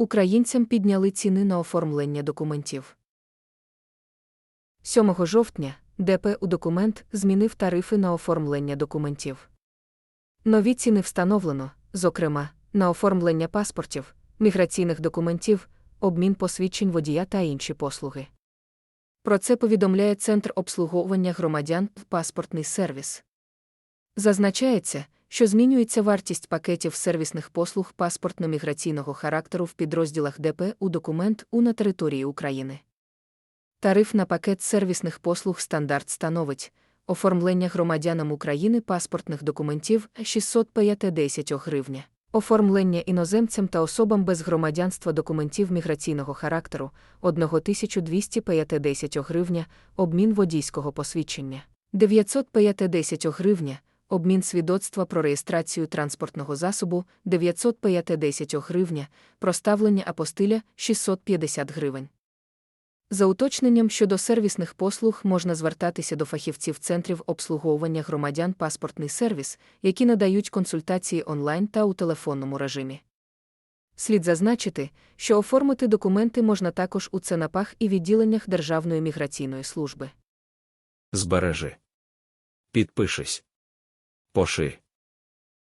Українцям підняли ціни на оформлення документів. 7 жовтня ДП у документ змінив тарифи на оформлення документів. Нові ціни встановлено, зокрема, на оформлення паспортів, міграційних документів, обмін посвідчень водія та інші послуги. Про це повідомляє Центр обслуговування громадян паспортний сервіс. Зазначається, що змінюється вартість пакетів сервісних послуг паспортно-міграційного характеру в підрозділах ДП у документ У на території України. Тариф на пакет сервісних послуг стандарт становить оформлення громадянам України паспортних документів 650 гривня, оформлення іноземцям та особам без громадянства документів міграційного характеру 1250 гривня, обмін водійського посвідчення 950 гривня, обмін свідоцтва про реєстрацію транспортного засобу 950 гривня, проставлення апостиля 650 гривень. За уточненням щодо сервісних послуг можна звертатися до фахівців центрів обслуговування громадян паспортний сервіс, які надають консультації онлайн та у телефонному режимі. Слід зазначити, що оформити документи можна також у ЦНАПах і відділеннях Державної міграційної служби. Збережи. Підпишись. Поши.